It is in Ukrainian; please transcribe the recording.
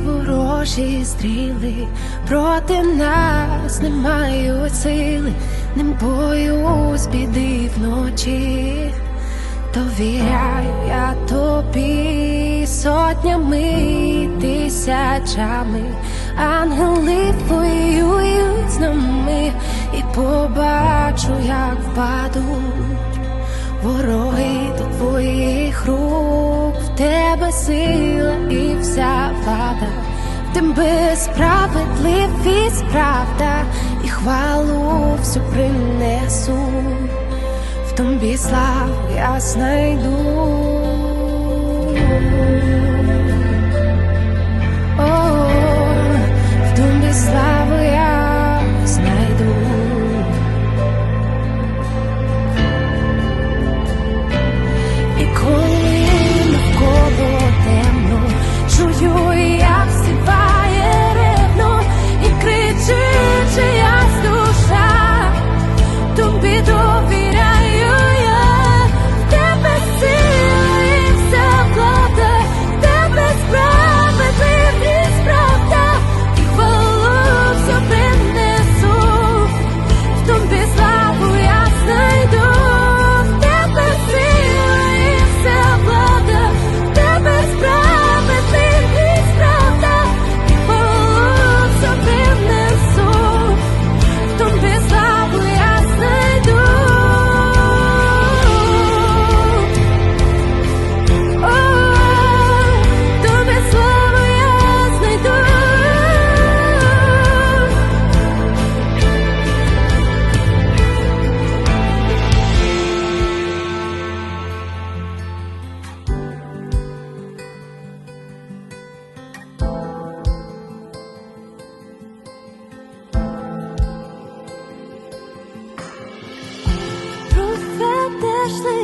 ворожі стріли. Проти нас не мають сили, не боюсь біди вночі. Довіряю я тобі сотнями тисячами, ангели воюють з нами, і побачу, як впадуть вороги до твоїх рук, в тебе сила і вся влада, в тебе справедливість, правда, і хвалу всю принесу в тобі славу я знайду.